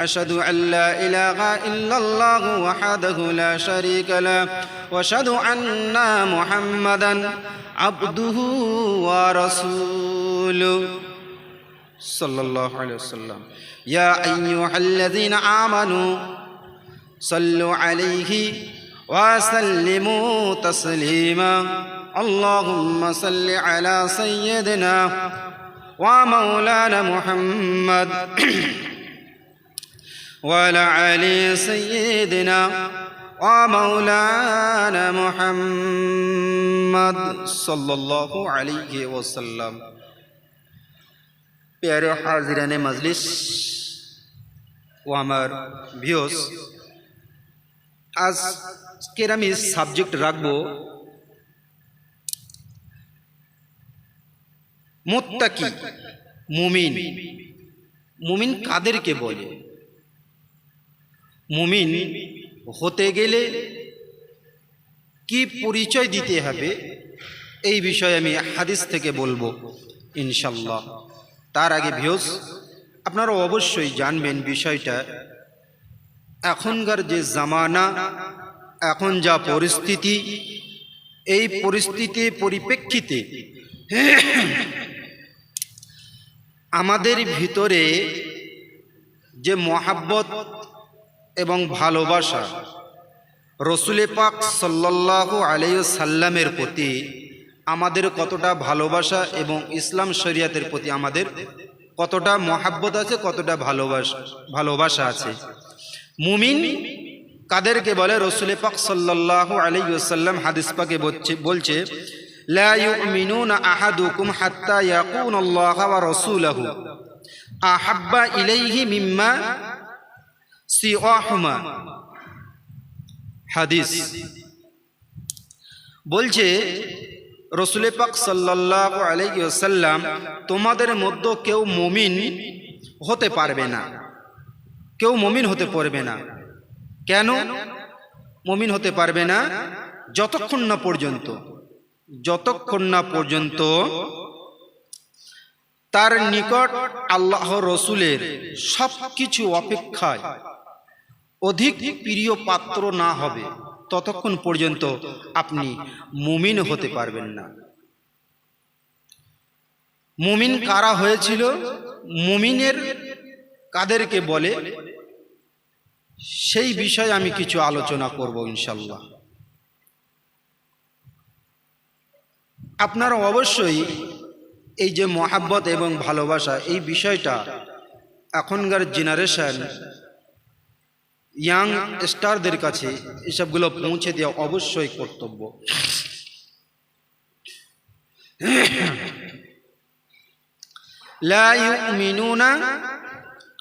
أشهد أن لا إله إلا الله وحده لا شريك له وأشهد أن محمدا عبده ورسوله. صلى الله عليه وسلم. يا أيها الذين آمنوا صلوا عليه وسلموا تسليما. اللهم صل على سيدنا ومولانا محمد. وعلى علي سيدنا ومولانا محمد صلى الله عليه وسلم প্যারে হাজিরানে মজলিস ও আমার ভিওস আজকের আমি সাবজেক্ট রাখবো মোত্তাকি মুমিন মুমিন কাদেরকে বলে মুমিন হতে গেলে কি পরিচয় দিতে হবে? এই বিষয়ে আমি হাদিস থেকে বলব ইনশাল্লাহ তার আগে ভিউস, আপনারা অবশ্যই জানবেন বিষয়টা। এখনকার যে জামানা, এখন যা পরিস্থিতি, এই পরিস্থিতি পরিপ্রেক্ষিতে আমাদের ভিতরে যে মহাব্বত এবং ভালোবাসা। রসুলে পাক সাল্লাহু আলাই সাল্লামের প্রতি আমাদের কতটা ভালোবাসা এবং ইসলাম শরিয়াতের প্রতি আমাদের কতটা মহাব্বত আছে, কতটা ভালোবাসা ভালোবাসা আছে। মুমিন কাদেরকে বলে? রসুল পাক সাল্লাহ আলাইসাল্লাম হাদিস পাকে বলছে আহাদুকুম হাত্তা ইয়াকুন আল্লাহ আহাব্বা ইলাইহি মিম্মা হাদিস। বলছে রসুলে পাক সাল্লাহ আলাইসাল্লাম তোমাদের মধ্যে কেউ মমিন হতে পারবে না। কেউ মমিন হতে পারবে না। কেন? মমিন হতে পারবে না যতক্ষণ না পর্যন্ত। যতক্ষণ না পর্যন্ত তার নিকট আল্লাহ রসুলের সব কিছু অপেক্ষায় অধিক প্রিয় পাত্র না হবে, ততক্ষণ পর্যন্ত আপনি মুমিন হতে পারবেন না। মুমিন কারা হয়েছিল? মুমিনের কাদেরকে বলে, সেই বিষয়ে আমি কিছু আলোচনা করব ইনশাল্লাহ আপনারা অবশ্যই এই যে মহাব্বত এবং ভালোবাসা, এই বিষয়টা এখনকার জেনারেশন ইয়াং স্টারদের কাছে এসবগুলো পৌঁছে দেওয়া অবশ্যই কর্তব্য। ইউমিনুনা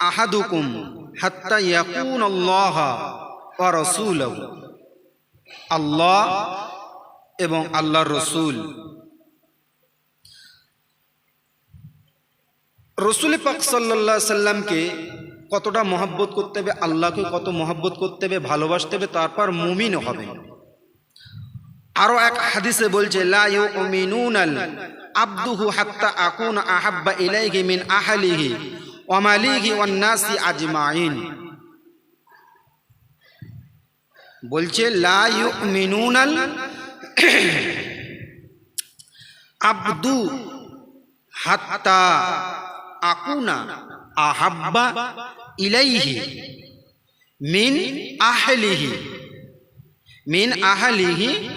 আহাদুকুম হাত্তা ইয়াকুন আল্লাহ ওয়া রাসূলুহু। আল্লাহ এবং আল্লাহর রসুল। রসুল পাক সাল্লাহ সাল্লামকে কতটা মহাব্বত করতে হবে, আল্লাহকে কত মহাব্বত করতে হবে, ভালোবাসতে হবে, তারপর মুমিন হবেন আরও এক হাদিসে বলছে আবদুহু হাত্তা আকুন আহাব্বা ইলাইহি মিন আহলিহি ওয়া মালিহি ওয়ান আজমাইন। বলছে, লা ইউমিনুনাল আবদু হাত্তা আকুনা আহাব্বা ইলাইহি মিন আহলিহি। মিন আহলিহি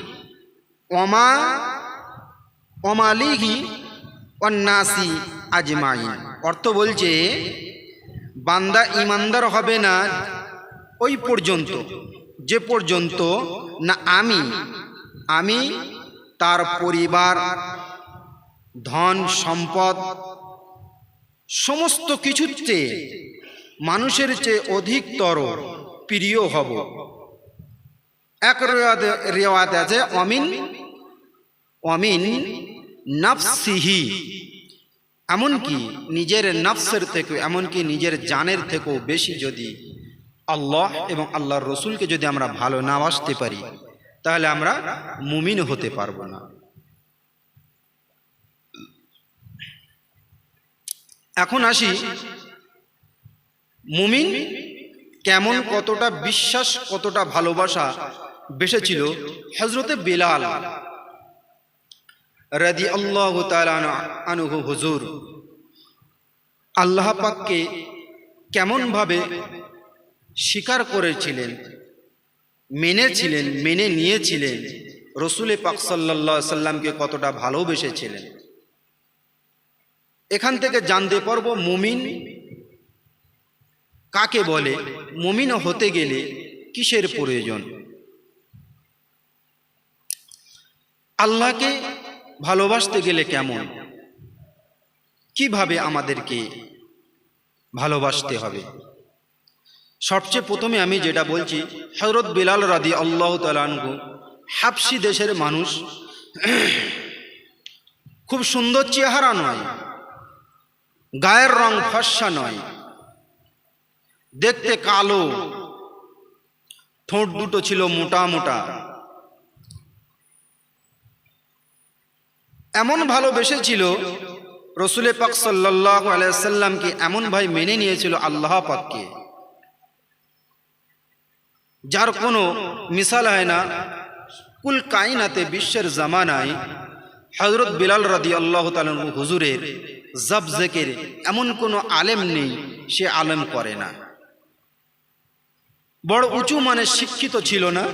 ওমা অমালিহি অন্নাসি আজমাইন। অর্থ বলছে, বান্দা ইমানদার হবে না ওই পর্যন্ত, যে পর্যন্ত না আমি আমি তার পরিবার, ধন, সম্পদ সমস্ত কিছুর চেয়ে মানুষের চেয়ে অধিকতর প্রিয় হব। এক রেওয়াত আছে, অমিন অমিন নফসিহি। এমনকি নিজের নফসের থেকে এমনকি নিজের জানের থেকেও বেশি যদি আল্লাহ এবং আল্লাহর রসুলকে যদি আমরা ভালো না বাসতে পারি, তাহলে আমরা মুমিন হতে পারব না। এখন আসি। মুমিন কেমন কতটা বিশ্বাস, কতটা ভালোবাসা বেসেছিল হজরতে বেলাল রাদি আল্লাহ আনুহ হুজুর। আল্লাহ পাককে কেমনভাবে স্বীকার করেছিলেন, মেনেছিলেন, মেনে নিয়েছিলেন, রসুলে পাক সাল্লাহ সাল্লামকে কতটা ভালোবেসেছিলেন। এখান থেকে জানতে পারব মুমিন কাকে বলে মুমিন হতে গেলে কিসের প্রয়োজন? আল্লাহকে ভালোবাসতে গেলে কেমন? কীভাবে আমাদেরকে ভালোবাসতে হবে? সবচেয়ে প্রথমে আমি যেটা বলছি হজরত বিলাল রাদি আল্লাহ তালানগু হাফসি দেশের মানুষ, খুব সুন্দর চেহারা নয়। গায়ের রং ফর্সা নয়। দেখতে কালো। ঠোঁট দুটো ছিল মোটা মোটা। এমন ভালোবেসেছিল রসুলে পাক সাল্লাহ আলাইসাল্লামকে এমন ভাই মেনে নিয়েছিল আল্লাহ পাককে। যার কোনো মিসাল হয় না। কুল কাইনাতে বিশ্বের জামানায় হজরত বিলাল রাদি আল্লাহ তালু হুজুরের জব জেকের এমন কোনো আলেম নেই, সে আলেম করে না। বড় উঁচু মানে শিক্ষিত ছিল না।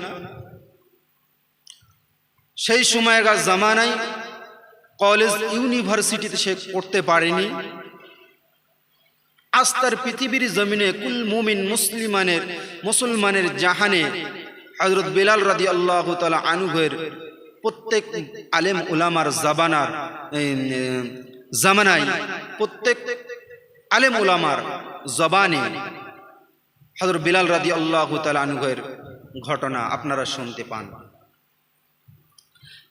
সেই সময়কার জামানায় কলেজ, ইউনিভার্সিটিতে সে করতে পারেনি। আস্তার পৃথিবীর জমিনে কুল মুমিন মুসলিমানের, মুসলমানের জাহানে হজরত বেলাল রাদি আল্লাহ তালা আনুভের প্রত্যেক আলেম উলামার জাবানার জামানায় প্রত্যেক আলেম উলামার জবানে হজরত বিলাল রাদি আল্লাহ তালা আনুভের ঘটনা আপনারা শুনতে পান।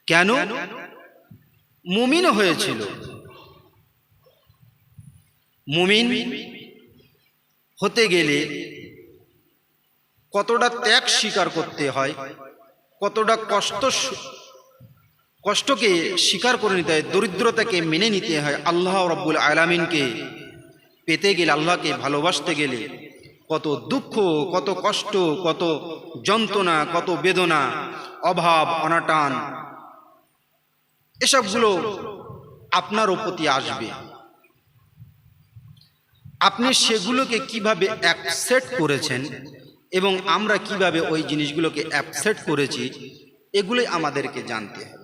কেন? মুমিন হয়েছিল। মুমিন হতে গেলে কতটা ত্যাগ স্বীকার করতে হয়, কতটা কষ্ট কষ্টকে স্বীকার করে নিতে হয়, দরিদ্রতাকে মেনে নিতে হয়, আল্লাহ রব্বুল আলামিনকে পেতে গেলে, আল্লাহকে ভালোবাসতে গেলে কত দুঃখ, কত কষ্ট, কত যন্ত্রণা, কত বেদনা, অভাব, অনাটান, এসবগুলো আপনারও প্রতি আসবে। আপনি সেগুলোকে কীভাবে অ্যাকসেপ্ট করেছেন এবং আমরা কীভাবে ওই জিনিসগুলোকে অ্যাকসেপ্ট করেছি, এগুলোই আমাদেরকে জানতে হবে।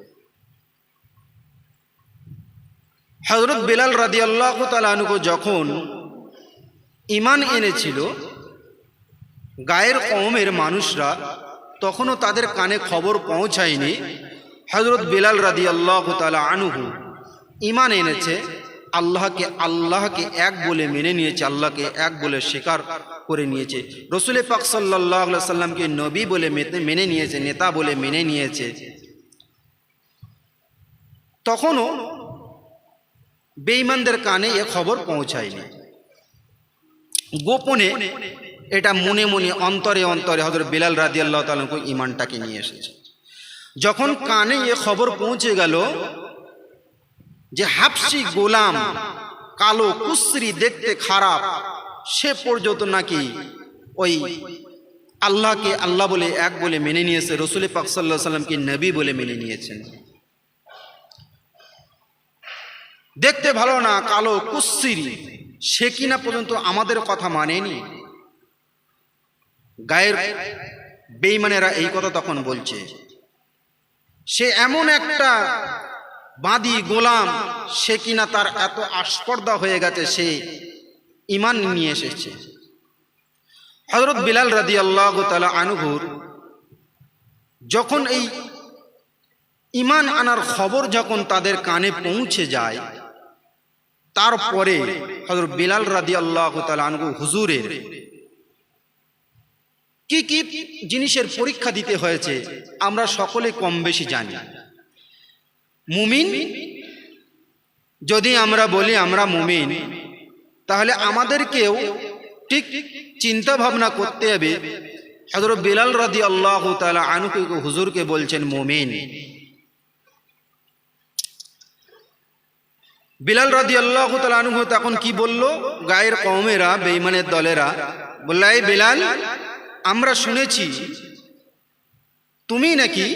হজরত বেলাল রাদি আল্লাহ তালুকে যখন ইমান এনেছিল, গায়ের কমের মানুষরা তখনও তাদের কানে খবর পৌঁছায়নি হজরত বেলাল রাদি আল্লাহ তালা আনুহু ইমান এনেছে, আল্লাহকে আল্লাহকে এক বলে মেনে নিয়েছে, আল্লাহকে এক বলে স্বীকার করে নিয়েছে। রসুলে পাক সাল্লাহ সাল্লামকে নবী বলে মেনে নিয়েছে, নেতা বলে মেনে নিয়েছে। তখনও বেঈমানদের কানে এ খবর পৌঁছায়নি। গোপনে এটা মনে মনে অন্তরে অন্তরে হজরত বিলাল রাদি আল্লাহ তালকে ইমানটাকে নিয়ে এসেছে। যখন কানে এ খবর পৌঁছে গেল যে হাফসি গোলাম কালো কুসরি দেখতে খারাপ, সে পর্যন্ত নাকি ওই আল্লাহকে আল্লাহ বলে এক বলে মেনে নিয়েছে, রসুল পাক সাল্লাহ সাল্লামকে নবী বলে মেনে নিয়েছেন। দেখতে ভালো না, কালো কুসিরি সে কিনা পর্যন্ত আমাদের কথা মানেনি। গায়ের বেইমানেরা এই কথা তখন বলছে। সে এমন একটা বাঁদি গোলাম, সে কিনা তার এত আস্পর্ধা হয়ে গেছে, সে ইমান নিয়ে এসেছে। হজরত বিলাল রাদি আল্লাহ তালা আনুভুর যখন এই ইমান আনার খবর যখন তাদের কানে পৌঁছে যায় তারপরে হজরত বিলাল রাদি আল্লাহ তালা হুজুরের কি কি জিনিসের পরীক্ষা দিতে হয়েছে আমরা সকলে কম বেশি জানি। মুমিন, যদি আমরা বলি আমরা মুমিন, তাহলে আমাদেরকেও ঠিক চিন্তা ভাবনা করতে হবে। হজরত বিলাল রাদি আল্লাহ তালা আনুকে হুজুরকে বলছেন মুমিন। বিলাল রাদি আল্লাহ আনুহ তখন কি বলল? গায়ের কমেরা বেইমানের দলেরা বলল, এই বিলাল, আমরা শুনেছি, তুমি নাকি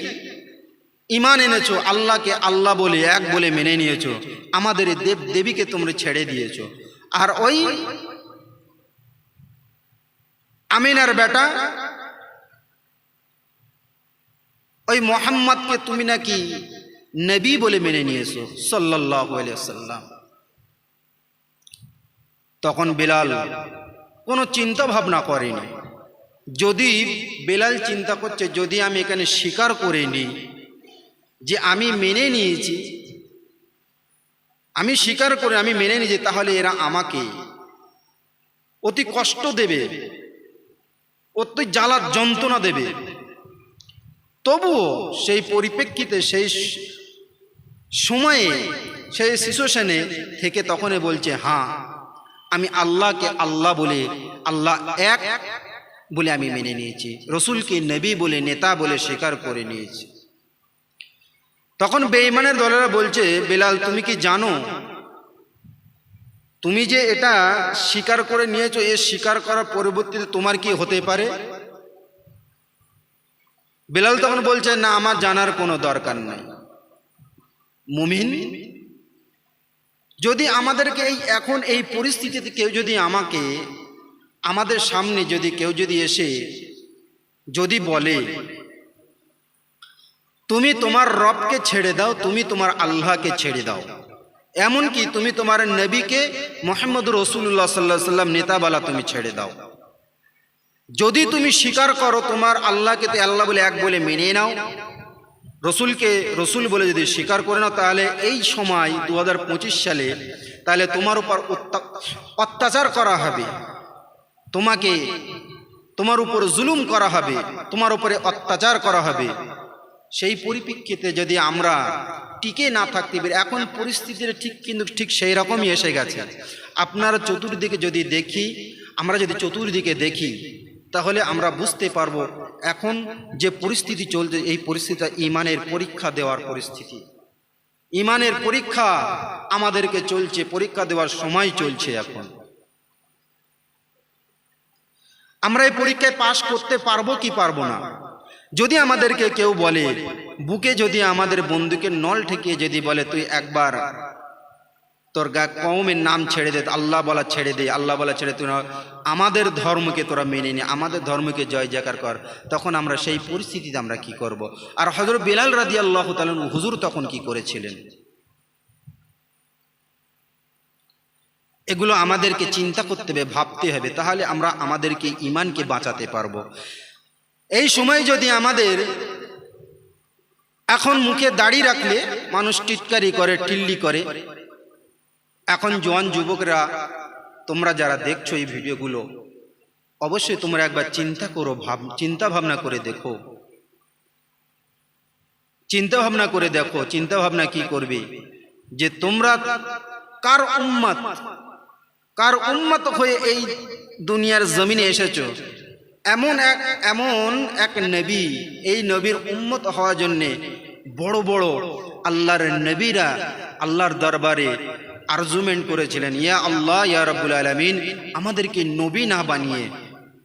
ইমান এনেছো, আল্লাহকে আল্লাহ বলে এক বলে মেনে নিয়েছো, আমাদের দেব দেবীকে তোমরা ছেড়ে দিয়েছ। আর ওই আমিনার বেটা, ওই মোহাম্মদকে তুমি নাকি নবী বলে মেনে নিয়েছো সাল্লাহ সাল্লাম তখন বেলাল কোনো চিন্তা ভাবনা করেনি। যদি বেলাল চিন্তা করছে, যদি আমি এখানে স্বীকার করে নিই যে আমি মেনে নিয়েছি, আমি স্বীকার করে আমি মেনে নিয়েছি, তাহলে এরা আমাকে অতি কষ্ট দেবে, অতি জ্বালার যন্ত্রণা দেবে। তবুও সেই পরিপ্রেক্ষিতে সেই সময়ে সেই সিচুয়েশনে থেকে তখনই বলছে হ্যাঁ আমি আল্লাহকে আল্লাহ বলে, আল্লাহ এক বলে আমি মেনে নিয়েছি। রসুলকে নবী বলে, নেতা বলে স্বীকার করে নিয়েছি। তখন বেঈমানের দলেরা বলছে, বেলাল, তুমি কি জানো? তুমি যে এটা স্বীকার করে নিয়েছো, এ স্বীকার করার পরবর্তীতে তোমার কি হতে পারে? বেলাল তখন বলছে, না, আমার জানার কোনো দরকার নাই। মুমিন? যদি আমাদেরকে এই এখন এই পরিস্থিতিতে কেউ যদি আমাকে, আমাদের সামনে যদি কেউ যদি এসে যদি বলে, তুমি তোমার রবকে ছেড়ে দাও, তুমি তোমার আল্লাহকে ছেড়ে দাও। এমনকি তুমি তোমার নবীকে মোহাম্মদ রসুল্লাহ সাল্লাহ সাল্লাম নেতাবালা তুমি ছেড়ে দাও। যদি তুমি স্বীকার করো তোমার আল্লাহকে, তো আল্লাহ বলে এক বলে মেনে নাও। রসুলকে রসুল বলে যদি স্বীকার করে নাও, তাহলে এই সময় দু হাজার পঁচিশ সালে তাহলে তোমার উপর অত্যাচার করা হবে। তোমাকে, তোমার উপর জুলুম করা হবে, তোমার উপরে অত্যাচার করা হবে। সেই পরিপ্রেক্ষিতে যদি আমরা টিকে না থাকতে পারি, এখন পরিস্থিতিটা ঠিক কিন্তু ঠিক সেই রকমই এসে গেছে। আপনার চতুর্দিকে যদি দেখি, আমরা যদি চতুর্দিকে দেখি, তাহলে আমরা বুঝতে পারব এখন যে পরিস্থিতি চলছে এই পরিস্থিতিটা ইমানের পরীক্ষা দেওয়ার পরিস্থিতি। ইমানের পরীক্ষা আমাদেরকে চলছে, পরীক্ষা দেওয়ার সময় চলছে এখন। আমরা এই পরীক্ষায় পাশ করতে পারব কি পারব না? যদি আমাদেরকে কেউ বলে, বুকে যদি আমাদের বন্ধুকে নল ঠেকিয়ে যদি বলে, তুই একবার তোর গা কৌমের নাম ছেড়ে দে, আল্লাহ বলা ছেড়ে দে, আল্লাহ বলা ছেড়ে তুই আমাদের ধর্মকে তোরা মেনে নে, আমাদের ধর্মকে জয় জাকার কর। তখন আমরা সেই পরিস্থিতিতে আমরা কি করব। আর হজরত বিলাল রাদি আল্লাহ তালন হুজুর তখন কি করেছিলেন? এগুলো আমাদেরকে চিন্তা করতে হবে, ভাবতে হবে, তাহলে আমরা আমাদেরকে ইমানকে বাঁচাতে পারব। এই সময় যদি আমাদের এখন মুখে দাড়ি রাখলে, মানুষ টিটকারি করে, টিল্লি করে এখন জোয়ান যুবকরা, তোমরা যারা দেখছ এই ভিডিওগুলো, অবশ্যই তোমরা একবার চিন্তা করো, ভাব, চিন্তা ভাবনা করে দেখো। চিন্তা ভাবনা করে দেখো, চিন্তা ভাবনা কি করবে? যে তোমরা কার উম্মত কার উম্মত হয়ে এই দুনিয়ার জমিনে এসেছ? এমন এক এমন এক নবী, এই নবীর উম্মত হওয়ার জন্যে বড় বড় আল্লাহর নবীরা আল্লাহর দরবারে আরজুমেন্ট করেছিলেন, ইয়া আল্লাহ, ইয়া রব্বুল আলমিন, আমাদেরকে নবী না বানিয়ে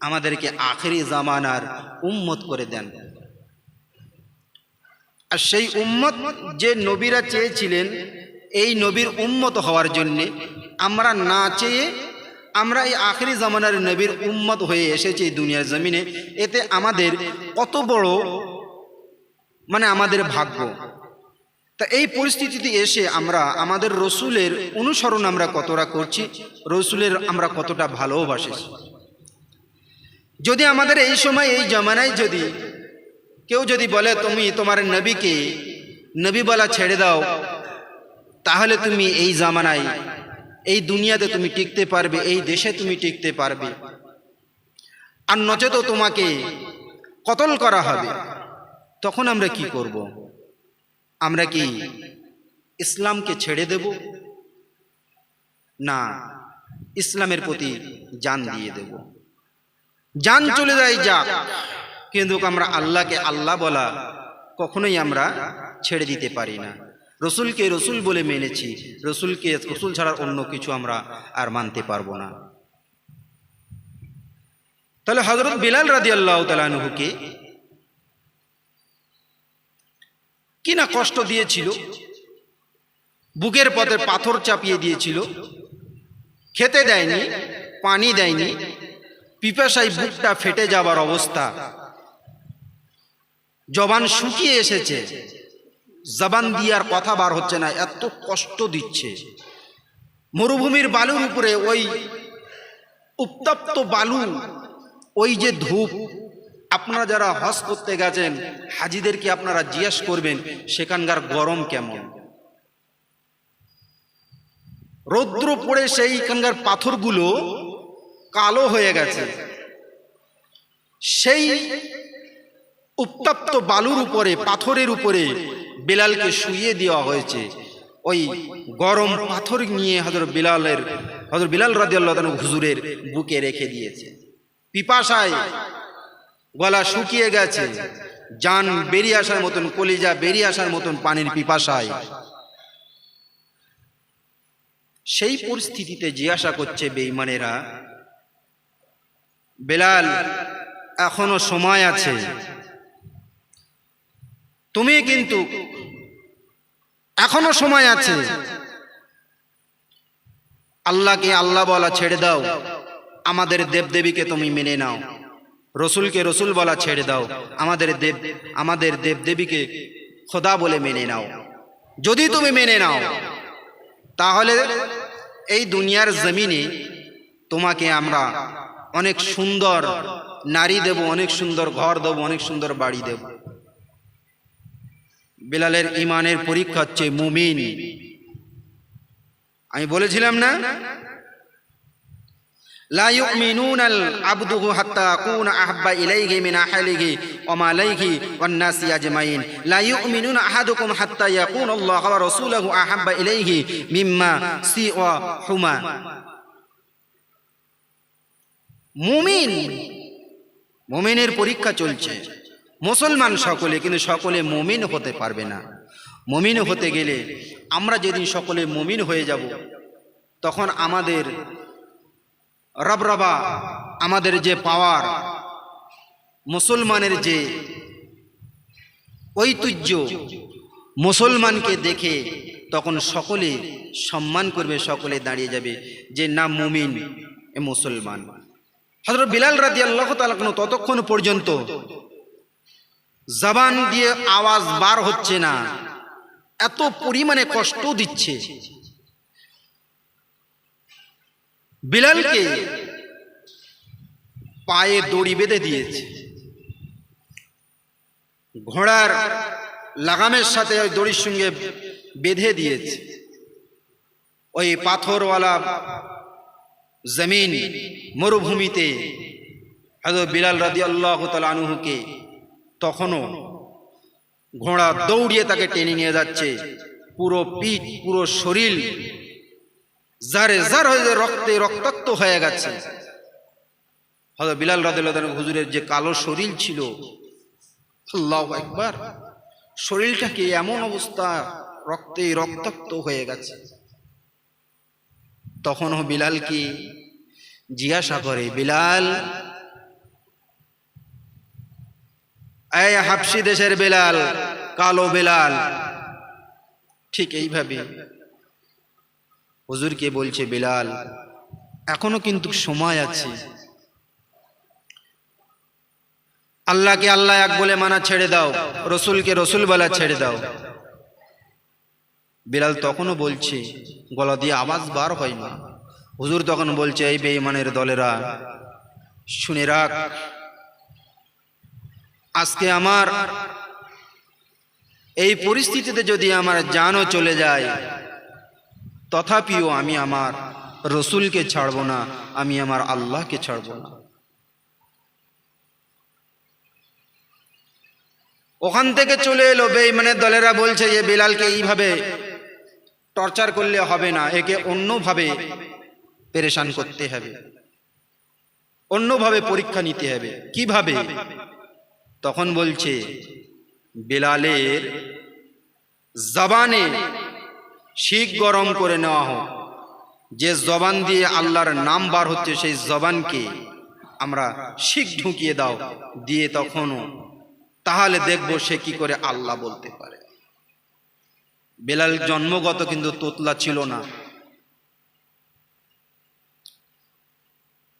আমাদেরকে আখেরি জামানার উম্মত করে দেন। আর সেই উম্মত যে নবীরা চেয়েছিলেন, এই নবীর উম্মত হওয়ার জন্যে আমরা না চেয়ে আমরা এই আখেরি জামানার নবীর উম্মত হয়ে এসেছি এই দুনিয়ার জমিনে, এতে আমাদের কত বড় মানে আমাদের ভাগ্য। তা এই পরিস্থিতিতে এসে আমরা আমাদের রসুলের অনুসরণ আমরা কতটা করছি, রসুলের আমরা কতটা ভালোবাসি। যদি আমাদের এই সময়, এই জমানায় যদি কেউ যদি বলে, তুমি তোমার নবীকে নবী বলা ছেড়ে দাও, তাহলে তুমি এই জামানায়, এই দুনিয়াতে তুমি টিকতে পারবে, এই দেশে তুমি টিকতে পারবে। আর নচেত তোমাকে কতল করা হবে, তখন আমরা কি করব? আমরা কি ইসলামকে ছেড়ে দেব? না ইসলামের প্রতি জান দিয়ে দেব। জান চলে যায় যাক কিন্তু আমরা আল্লাহকে আল্লাহ বলা কখনোই আমরা ছেড়ে দিতে পারি না। রসুলকে রসুল বলে মেনেছি রসুলকে রসুল ছাড়া অন্য কিছু আমরা আর মানতে পারব না। তাহলে হজরত বিলাল রাজি আল্লাহ তালানহুকে কি না কষ্ট দিয়েছিল? বুকের পথে পাথর চাপিয়ে দিয়েছিল। খেতে দেয়নি, পানি দেয়নি, পিপাসায় বুকটা ফেটে যাবার অবস্থা। জবান শুকিয়ে এসেছে। জবান দিয়ে আর কথা বার হচ্ছে না, এত কষ্ট দিচ্ছে। মরুভূমির বালুর উপরে ওই উত্তপ্ত বালু, ওই যে ধূপ আপনারা যারা হজ করতে গেছেন, হাজিদেরকে আপনারা জিজ্ঞেস করবেন, সেখানকার গরম কেমন? রৌদ্র পড়ে সেইখানকার পাথরগুলো কালো হয়ে গেছে। সেই উত্তপ্ত বালুর উপরে, পাথরের উপরে বেলালকে শুইয়ে দেওয়া হয়েছে। ওই গরম পাথর নিয়ে হজর বিলালের হজর বিলাল রাজি আল্লাহ হুজুরের বুকে রেখে দিয়েছে। পিপাসায় গলা শুকিয়ে গেছে। যান বেরিয়ে আসার মতন, কলিজা বেরিয়ে আসার মতন পানির পিপাসায়। সেই পরিস্থিতিতে জিজ্ঞাসা করছে বেঈমানেরা বেলাল, এখনও সময় আছে। তুমি কিন্তু এখনও সময় আছে। আল্লাহকে আল্লাহ বলা ছেড়ে দাও। আমাদের দেবদেবীকে তুমি মেনে নাও। রসুলকে রসুল বলা ছেড়ে দাও। আমাদের দেব, আমাদের দেবদেবীকে খোদা বলে মেনে নাও। যদি তুমি মেনে নাও, তাহলে এই দুনিয়ার জমিনে তোমাকে আমরা অনেক সুন্দর নারী দেব, অনেক সুন্দর ঘর দেব, অনেক সুন্দর বাড়ি দেব। বিলালের ইমানের পরীক্ষা হচ্ছে মুমিন। আমি বলেছিলাম না? لا يؤمنون العبد حتى أكون أحب إليه من أهله وماليه والناس أجمعين لا يؤمنون أحدكم حتى يكون الله ورسوله أحب إليه مما سواهما মুমিন মুমিনের পরীক্ষা চলছে মুসলমান সকলে কিন্তু সকলে মুমিন হতে পারবে না মুমিন হতে গেলে আমরা যেদিন সকলে মুমিন হয়ে যাব তখন আমাদের রবরবা আমাদের যে পাওয়ার, মুসলমানের যে ঐতিহ্য, মুসলমানকে দেখে তখন সকলে সম্মান করবে, সকলে দাঁড়িয়ে যাবে। যে না, মুমিন, এ মুসলমান। হজরত বিলাল রাজি আল্লাহ তালাকনো ততক্ষণ পর্যন্ত জবান দিয়ে আওয়াজ বার হচ্ছে না। এত পরিমাণে কষ্ট দিচ্ছে। বিলালকে পায়ে দড়ি বেঁধে দিয়েছে। ঘোড়ার লাগামের সাথে ওই দড়ির সঙ্গে বেঁধে দিয়েছে। ওই পাথরওয়ালা জমিন মরুভূমিতে হয়তো বিলাল রাদি আল্লাহ আনুহুকে তখনও ঘোড়া দৌড়িয়ে তাকে টেনে নিয়ে যাচ্ছে। পুরো পিঠ, পুরো শরীর জারে জার হয়ে রক্তে রক্তাক্ত হয়ে গেছে। বিলাল রাদিল্লাহ হুজুরের যে কালো শরীর ছিল একবার শরীরটাকে এমন অবস্থা রক্তে রক্তাক্ত হয়ে গেছে। তখনও বিলাল কি জিজ্ঞাসা করে, বিলাল হাফসি দেশের বেলাল, কালো বেলাল, ঠিক এইভাবে হুজুরকে বলছে, বেলাল, এখনও কিন্তু সময় আছে। আল্লাহকে আল্লাহ এক বলে মানা ছেড়ে দাও, রসুলকে রসুল বলা ছেড়ে দাও। বিলাল তখনও বলছে, গলা দিয়ে আওয়াজ বার হয় না। হুজুর তখন বলছে, এই বেঈমানের দলেরা, শুনে রাখ, আজকে আমার এই পরিস্থিতিতে যদি আমার জানও চলে যায় তথাপিও আমি আমার রসুলকে ছাড়ব না, আমি আমার আল্লাহকে ছাড়ব না। ওখান থেকে চলে এলো, বেঈমানের দলেরা বলছে যে, বিলালকে এইভাবে টর্চার করলে হবে না, একে অন্যভাবে পেরেশান করতে হবে। অন্যভাবে পরীক্ষা নিতে হবে। কীভাবে? তখন বলছে, বেলালের জবানে শিখ গরম করে নেওয়া হোক। যে জবান দিয়ে আল্লাহর নাম বার হচ্ছে সেই জবানকে আমরা শিখ ঢুকিয়ে দাও, দিয়ে তখনও তাহলে দেখব সে কি করে আল্লাহ বলতে পারে। বেলাল জন্মগত কিন্তু তোতলা ছিল না।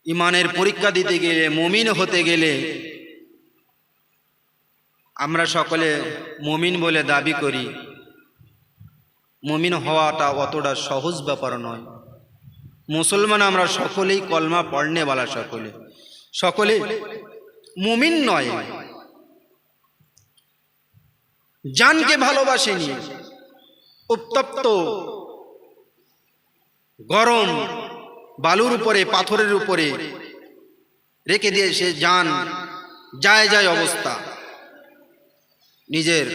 ইমানের পরীক্ষা দিতে গেলে, মমিন হতে গেলে আমরা সকলে মমিন বলে দাবি করি। মমিন হওয়াটা অতটা সহজ ব্যাপার নয়। মুসলমান আমরা সকলেই কলমা পড়নেওয়ালা সকলে। সকলে মুমিন নয়। জানকে ভালোবাসেনি, উত্তপ্ত, গরম, বালুর উপরে, পাথরের উপরে রেখে দিয়ে সে যান, যায় যায় অবস্থা। নিজের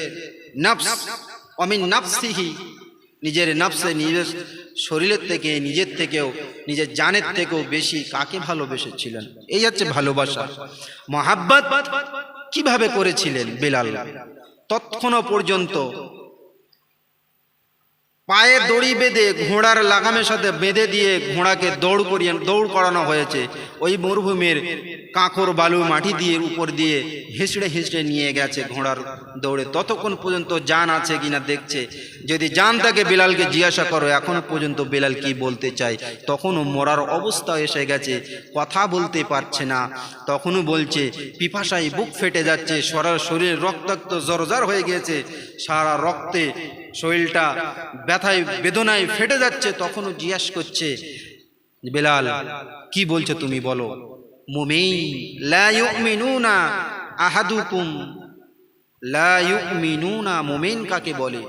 নফস, অমিন নফসিহি নিজের নফসে, নিজের শরীরের থেকে, নিজের থেকেও, নিজের জানের থেকেও বেশি কাকে ভালোবেসেছিলেন? এই হচ্ছে ভালোবাসা। মহাব্বত কীভাবে করেছিলেন বেলাল? তৎক্ষণ পর্যন্ত পায়ে দড়ি বেঁধে ঘোড়ার লাগামের সাথে বেঁধে দিয়ে ঘোড়াকে দৌড় করিয়ে দৌড় করানো হয়েছে। ওই মরুভূমির কাঁকর বালু মাটি দিয়ে উপর দিয়ে হেঁচড়ে হেঁচড়ে নিয়ে গেছে ঘোড়ার দৌড়ে। ততক্ষণ পর্যন্ত জান আছে কিনা দেখছে। যদি জান তাকে বিলালকে জিজ্ঞাসা করো এখনও পর্যন্ত বেলাল কি বলতে চায়? তখনও মরার অবস্থা এসে গেছে। কথা বলতে পারছে না। তখনও বলছে পিপাসায় বুক ফেটে যাচ্ছে সরার শরীর রক্তাক্ত জরজার হয়ে গিয়েছে সারা রক্তে শরীরটা ব্যথায়, বেদনায় ফেটে যাচ্ছে, তখনও জিজ্ঞাস করছে, বেলাল, কি বলছো তুমি বলো? মুমিন লা ইউমিনুনা আহাদুকুম। লা ইউমিনুনা, মুমিন কাকে বলে?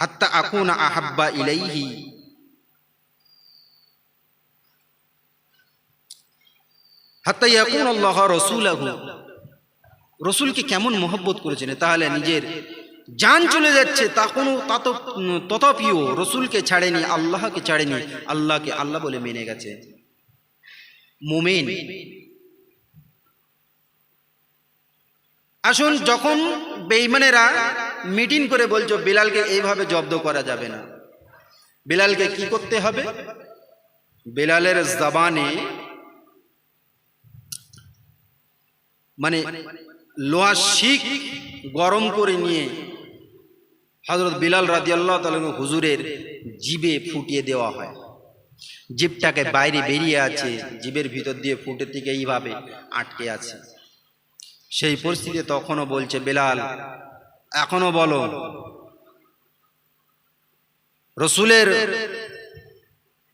হাত্তা আকুনা আহাব্বা ইলাইহি। হাত্তা ইয়াকুন আল্লাহ রসুলাহু। রসুলকে কেমন মহব্বত করেছেন? তাহলে নিজের জান চলে যাচ্ছে, তা কোনো তত, তথাপিও রসুলকে ছাড়েনি, আল্লাহকে ছাড়েনি, আল্লাহকে আল্লাহ বলে মেনে গেছে। মোমেন। আসুন, যখন বেইমানেরা মিটিং করে বলছো, বিলালকে এইভাবে জব্দ করা যাবে না, বিলালকে কি করতে হবে? বেলালের জবানে মানে লোহা শিখ গরম করে নিয়ে হজরত বিলাল রাজি আল্লাহ হুজুরের জিবে ফুটিয়ে দেওয়া হয়। জিভটাকে বাইরে বেরিয়ে আছে জিভের ভিতর দিয়ে ফুটে থেকে এইভাবে আটকে আছে। সেই পরিস্থিতি তখনও বলছে, বেলাল, এখনও বলো, রসুলের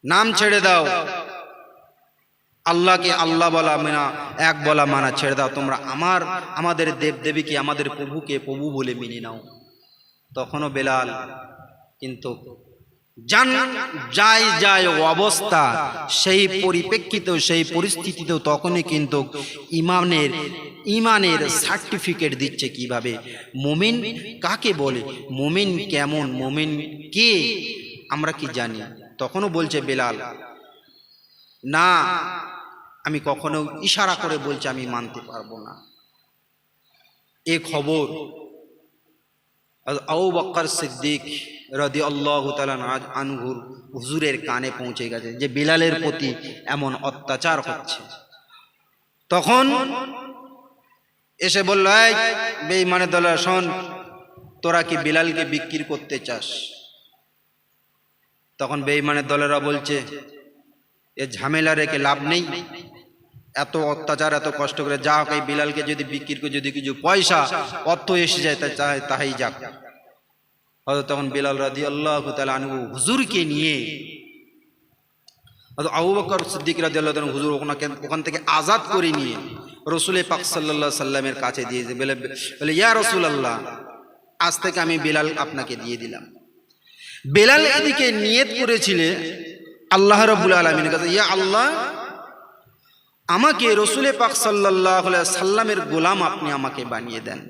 নাম ছেড়ে দাও। আল্লাহকে আল্লাহ বলা মানা, এক বলা মানা ছেড়ে দাও। তোমরা আমার, আমাদের দেব দেবীকে আমাদের প্রভুকে প্রভু বলে মেনে নাও। তখনও বেলাল কিন্তু জান যায় যায় অবস্থা, সেই পরিপ্রেক্ষিতেও, সেই পরিস্থিতিতেও তখনই কিন্তু ইমানের ইমানের সার্টিফিকেট দিচ্ছে কীভাবে? মোমেন কাকে বলে? মোমেন কেমন? মোমেন কে? আমরা কি জানি? তখনও বলছে বেলাল, না, আমি কখনো ইশারা করে বলছি আমি মানতে পারব না। এ খবর আউ বক্কর সিদ্দিক রদি আল্লাহ আনহুর হুজুরের কানে পৌঁছে গেছে যে বিলালের প্রতি এমন অত্যাচার হচ্ছে। তখন এসে বলল, এই বেঈমানে দলের শোন, তোরা কি বিলালকে বিক্রি করতে চাস? তখন বেঈমানের দলেরা বলছে, এ ঝামেলা রেখে লাভ নেই। এত অত্যাচার, এত কষ্ট করে যা হোক এই বিলালকে যদি বিক্রি করে যদি কিছু পয়সা, অর্থ এসে যায়, তা চায় তাহাই যাক। হয়তো তখন বিলাল রাদি আল্লাহ আনহু হুজুরকে নিয়ে, হয়তো আবু বকর সিদ্দিক রাদি আল্লাহ হুজুর ওখানে ওখান থেকে আজাদ করে নিয়ে রসুলে পাক সাল্লাহ সাল্লামের কাছে দিয়ে যে বলে বলে, ইয়া রসুল আল্লাহ আজ থেকে আমি বেলাল আপনাকে দিয়ে দিলাম। বেলাল এদিকে নিয়ত করেছিলে, আল্লাহ রবুল আলমিনের কাছে, ইয়া আল্লাহ আমাকে রসুলে পাক সাল্লাহ সাল্লামের গোলাম আপনি আমাকে বানিয়ে দেন।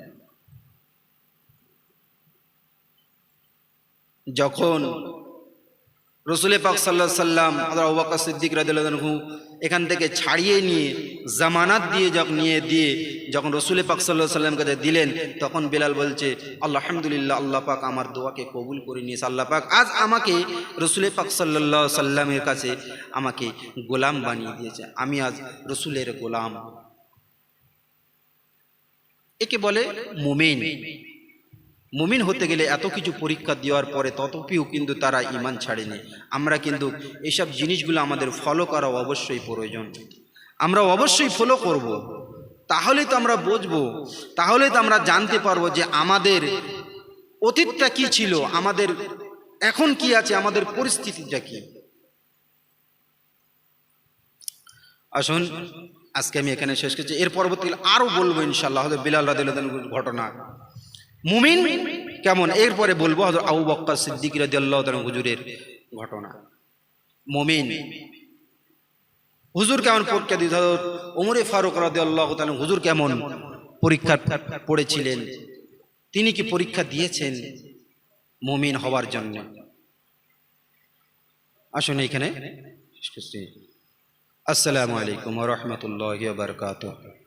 যখন রসুলে পাক সাল্লাহ সাল্লাম আবাকা সিদ্দিক রাজু এখান থেকে ছাড়িয়ে নিয়ে, জামানাত দিয়ে যখন নিয়ে দিয়ে যখন রসুলে পাক সাল্লাহ সাল্লাম কাছে দিলেন, তখন বেলাল বলছে আল্লাহ আলহামদুলিল্লাহ, আল্লাহ পাক আমার দোয়াকে কবুল করে নিয়েছে। আল্লাহ পাক আজ আমাকে রসুলে পাক সাল্লাহ সাল্লামের কাছে আমাকে গোলাম বানিয়ে দিয়েছে। আমি আজ রসুলের গোলাম। একে বলে মোমেন। মুমিন হতে গেলে এত কিছু পরীক্ষা দেওয়ার পরে ততপিও কিন্তু তারা ইমান ছাড়েনি। আমরা কিন্তু এসব জিনিসগুলো আমাদের ফলো করা অবশ্যই প্রয়োজন। আমরা অবশ্যই ফলো করব। তাহলে তো আমরা বুঝব। তাহলে তো আমরা জানতে পারব যে আমাদের অতীতটা কি ছিল, আমাদের এখন কি আছে, আমাদের পরিস্থিতিটা কি। আসুন, আজকে আমি এখানে শেষ করছি। এর পরবর্তী আরও বলব ইনশাল্লাহ বিলাল রাদিল ঘটনা। মুমিন? কেমন? এরপরে বলব আবু বক্কা সিদ্দিক হুজুরের ঘটনা। মুমিন। হুজুর কেমন পরীক্ষা দিত ওমরে ফারুক রাদিয়াল্লাহু তাআলা হুজুর কেমন পরীক্ষা পড়েছিলেন? তিনি কি পরীক্ষা দিয়েছেন মুমিন হওয়ার জন্য? আসুন এখানে। আসসালামু আলাইকুম রাহমাতুল্লাহি ওয়া বারাকাতুহু।